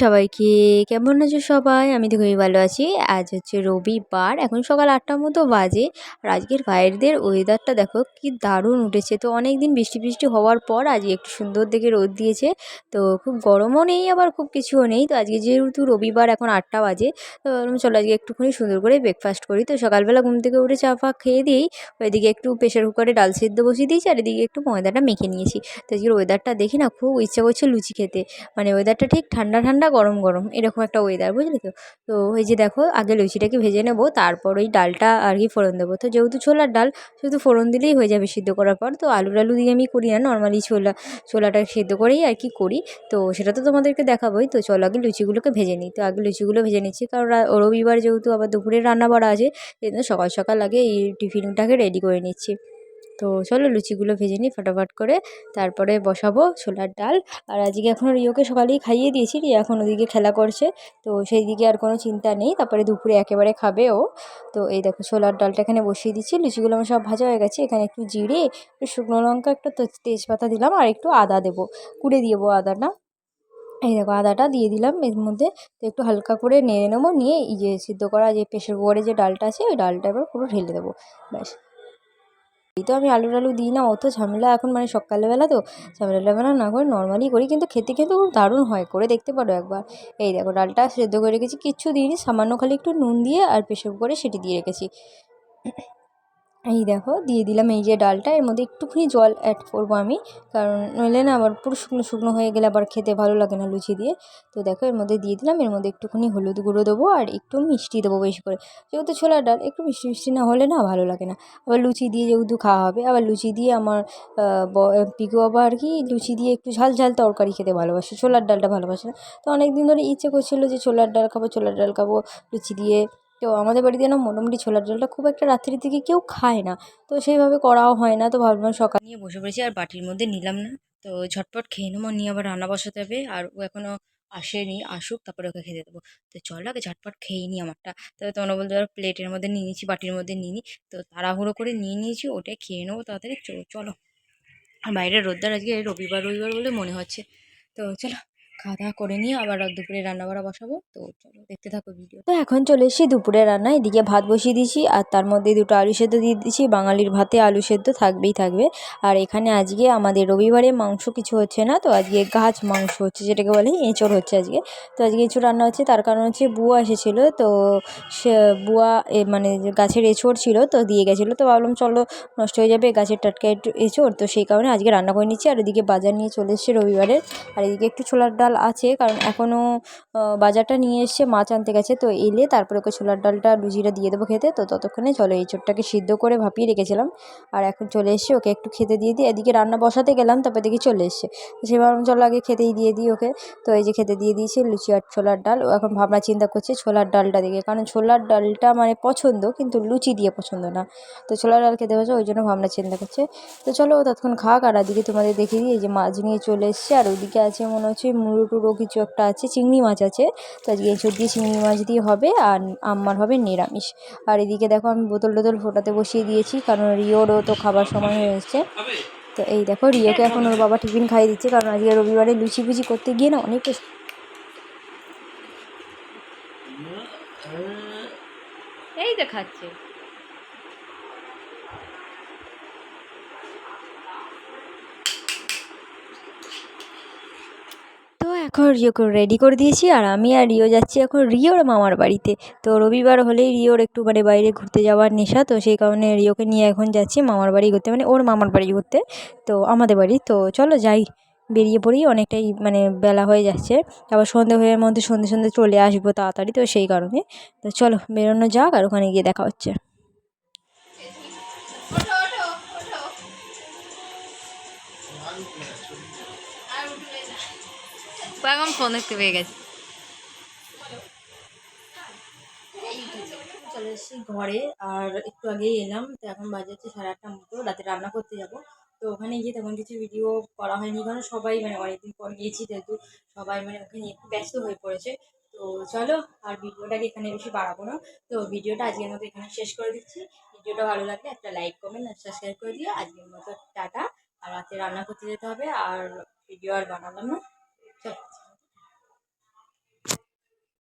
সবাইকে কেমন আছো সবাই? আমি তো খুবই ভালো আছি। আজ হচ্ছে রবিবার, এখন সকাল আটটার মতো বাজে। আর আজকের বাইরের ওয়েদারটা দেখো কি দারুণ উঠেছে। তো অনেক দিন বৃষ্টি বৃষ্টি হওয়ার পর আজকে একটু সুন্দর দেখে রোদ দিয়েছে। তো খুব গরমও নেই, আবার খুব কিছুও নেই। তো আজকে যেহেতু রবিবার, এখন আটটা বাজে, তো চলো আজকে একটুখানি সুন্দর করে ব্রেকফাস্ট করি। তো সকালবেলা ঘুম থেকে উঠে চা ফা খেয়ে দিয়েই ওইদিকে একটু প্রেশার কুকারে ডাল সেদ্ধ বসিয়ে দিয়েছি আর এদিকে একটু ময়দাটা মেখে নিয়েছি। তো আজকের ওয়েদারটা দেখি না, খুব ইচ্ছা করছে লুচি খেতে। মানে ওয়েদারটা ঠিক ঠান্ডা ঠান্ডা ঠান্ডা, গরম গরম, এরকম একটা ওয়েদার বুঝলি তো? তো এই যে দেখো, আগে লুচিটাকে ভেজে নেব, তারপর ওই ডালটা আর কি ফোড়ন দেবো। তো যেহেতু ছোলার ডাল, শুধু ফোড়ন দিলেই হয়ে যাবে সিদ্ধ করার পর। তো আলু টালু দিয়ে আমি করি না নর্মালি ছোলা, ছোলাটা সেদ্ধ করেই আর কি করি। তো সেটা তো তোমাদেরকে দেখাবোই। তো চলো আগে লুচিগুলোকে ভেজে নিই। তো আগে লুচিগুলো ভেজে নিচ্ছি, কারণ রবিবার যেহেতু আবার দুপুরে রান্না বাড়া আছে জন্য সকাল সকাল আগে এই টিফিনটাকে রেডি করে নিচ্ছি। তো চলো লুচিগুলো ভেজে নিই ফটাফট করে। তারপরে বসাবো ছোলার ডাল। আর আজকে এখন রিওকে সকালেই খাইয়ে দিয়েছি রিয়া এখন ওদিকে খেলা করছে। তো সেই দিকে আর কোনো চিন্তা নেই, তারপরে দুপুরে একেবারে খাবে ও। তো এই দেখো ছোলার ডালটা এখানে বসিয়ে দিচ্ছি, লুচিগুলো আমার সব ভাজা হয়ে গেছে। এখানে একটু জিরে, একটু শুকনো লঙ্কা, একটা তেজপাতা দিলাম, আর একটু আদা দেবো। কুড়ে দেবো আদাটা। এই দেখো আদাটা দিয়ে দিলাম এর মধ্যে। তো একটু হালকা করে নেড়ে নেব, নিয়ে এই যে সিদ্ধ করা যে প্রেশার কুকারে যে ডালটা আছে, ওই ডালটা এবার পুরো ঢেলে দেবো। ব্যাস। এই তো আমি আলু টালু দিই না, অত ঝামেলা এখন মানে সকালবেলা তো ঝামেলা টামেলা না করে নর্মালি করি, কিন্তু খেতে কিন্তু খুব দারুণ হয়, করে দেখতে পারো একবার। এই দেখো ডালটা সেদ্ধ করে রেখেছি, কিচ্ছু দিইনি, সামান্য খালি একটু নুন দিয়ে আর প্রেশার করে সেটি দিয়ে রেখেছি। এই দেখো, দিয়ে দিলাম এই যে ডালটা। এর মধ্যে একটুখানি জল অ্যাড করব আমি, কারণ নইলে না আবার পুরো শুকনো শুকনো হয়ে গেলে আবার খেতে ভালো লাগে না লুচি দিয়ে। তো দেখো, এর মধ্যে দিয়ে দিলাম, এর মধ্যে একটুখানি হলুদ গুঁড়ো দেবো আর একটু মিষ্টি দেবো বেশি করে। যেহেতু ছোলার ডাল, একটু মিষ্টি মিষ্টি না হলে না ভালো লাগে না। আবার লুচি দিয়ে যেহেতু খাওয়া হবে, আবার লুচি দিয়ে আমার পিকু বাবা আর কি লুচি দিয়ে একটু ঝাল ঝাল তরকারি খেতে ভালোবাসে, ছোলার ডালটা ভালোবাসে না। তো অনেক দিন ধরে ইচ্ছে করছিল যে ছোলার ডাল খাব, ছোলার ডাল খাব, লুচি দিয়ে তো আমাদের বাড়িতে না মোটামুটি ছোলার ডালটা খুব একটা রাত্রির দিকে কেউ খায় না। তো সেইভাবে করাও হয় না। তো ভাবলাম সকাল নিয়ে বসে পড়েছি আর বাটির মধ্যে নিলাম না। তো ঝটপট খেয়ে নেব। নিয়ে আবার রান্না বসাতে হবে। আর ও এখনও আসেনি, আসুক, তারপরে ওকে খেতে দেবো। তো চল আগে ঝটপট খেয়ে নিই আমারটা। তবে তোমরা বলতে পারো প্লেটের মধ্যে নিয়ে নিয়েছি, বাটির মধ্যে নিয়ে নিই। তো তাড়াহুড়ো করে নিয়ে নিয়েছি, ওটাই খেয়ে নেব তাড়াতাড়ি। চলো। আর বাইরের রোদ্দার আজকে রবিবার রবিবার বলে মনে হচ্ছে। তো চলো। খাওয়া দাওয়া করে নিয়ে আবার দুপুরে রান্না বাড়া বসাবো। তো চলো, দেখতে থাকো ভিডিও তো এখন চলে এসেছি দুপুরে রান্না। এদিকে ভাত বসিয়ে দিয়েছি আর তার মধ্যে দুটো আলু সেদ্ধ দিয়ে দিয়েছি। বাঙালির ভাতে আলু সেদ্ধ থাকবেই থাকবে। আর এখানে আজকে আমাদের রবিবারে মাংস কিছু হচ্ছে না। তো আজকে গাছ মাংস হচ্ছে, যেটাকে বলে এঁচড় হচ্ছে আজকে। তো আজকে এঁচড় রান্না হচ্ছে, তার কারণ হচ্ছে বুয়া এসেছিল। তো সে বুয়া মানে গাছের এঁচড় ছিল, তো দিয়ে গেছিল। তো ভাবলাম চলো, নষ্ট হয়ে যাবে গাছের টাটকা এঁচড়। তো সেই কারণে আজকে রান্না করে নিচ্ছি। আর এদিকে বাজার নিয়ে চলে এসছে রবিবারে। আর এদিকে একটু ছোলার ডাল আছে, কারণ এখনও বাজারটা নিয়ে এসছে, মাছ আনতে গেছে, তো এলে তারপরে ওকে ছোলার ডালটা লুচিটা দিয়ে দেবো খেতে। তো ততক্ষণে চলো এঁচোড়টাকে সিদ্ধ করে ভাপিয়ে রেখেছিলাম। আর এখন চলে এসছে ওকে একটু খেতে দিয়ে দিই এদিকে রান্না বসাতে গেলাম, তারপর দেখি চলে এসছে। সে ভাবলাম চলো আগে খেতেই দিয়ে দিই ওকে। তো এই যে খেতে দিয়ে দিয়েছি লুচি আর ছোলার ডাল। ও এখন ভাবনা চিন্তা করছে ছোলার ডালটা দিকে কারণ ছোলার ডালটা মানে পছন্দ, কিন্তু লুচি দিয়ে পছন্দ না। তো ছোলার ডাল খেতে হচ্ছে ওই জন্য ভাবনা চিন্তা করছে। তো চলো ও ততক্ষণ খাক, আর এদিকে তোমাদের দেখিয়ে দিই, এই যে মাছ নিয়ে চলে এসছে, আর ওইদিকে আছে মনে হচ্ছে মুড়ো টুড়ো কিছু একটা আছে চিংড়ি মাছ আছে তো আজকে এঁচড় দিয়ে চিংড়ি মাছ দিয়ে হবে আর আমার হবে নিরামিষ আর এদিকে দেখো আমি বোতল টোতল ফোটাতে বসিয়ে দিয়েছি কারণ রিওরও তো খাবার সময় হয়ে এসছে তো এই দেখো রিওকে এখন ওর বাবা টিফিন খাইয়ে দিচ্ছে কারণ আজকে রবিবারে লুচি ফুচি করতে গিয়ে না অনেক এই দেখাচ্ছে তো এখন রিওকে রেডি করে দিয়েছি আর আমি আর রিও যাচ্ছি এখন রিওর মামার বাড়িতে। তো রবিবার হলেই রিওর একটু মানে বাইরে ঘুরতে যাওয়ার নেশা, তো সেই কারণে রিওকে নিয়ে এখন যাচ্ছি মামার বাড়ি ঘুরতে মানে ওর মামার বাড়ি ঘুরতে, তো আমাদের বাড়ি। তো চলো যাই, বেরিয়ে পড়ি, অনেকটাই মানে বেলা হয়ে যাচ্ছে। আবার সন্ধে হয়ে মধ্যে সন্ধে সন্ধে চলে আসব তাড়াতাড়ি, তো সেই কারণে। তো চলো বেরোনো যাক আর ওখানে গিয়ে দেখা হচ্ছে। এখন ফোন দেখতে পেয়ে গেছে। চলে এসেছি ঘরে, আর একটু আগেই এলাম, তো এখন বাজে হচ্ছে সাড়ে আটটা মতো, রাতে রান্না করতে যাব। তো ওখানে গিয়ে তেমন কিছু ভিডিও করা হয়নি, কারণ সবাই মানে অনেকদিন পর গিয়েছি, যেহেতু সবাই মানে ওখানে একটু ব্যস্ত হয়ে পড়েছে। তো চলো, আর ভিডিওটাকে এখানে বেশি বাড়াবো না। তো ভিডিওটা আজকের মতো এখানে শেষ করে দিচ্ছি। ভিডিওটা ভালো লাগলে একটা লাইক কমেন্ট আর সাবস্ক্রাইব করে দিও। আজকের মতো টাটা। আর রাতে রান্না করতে যেতে হবে, আর ভিডিও আর বানালাম না। চলো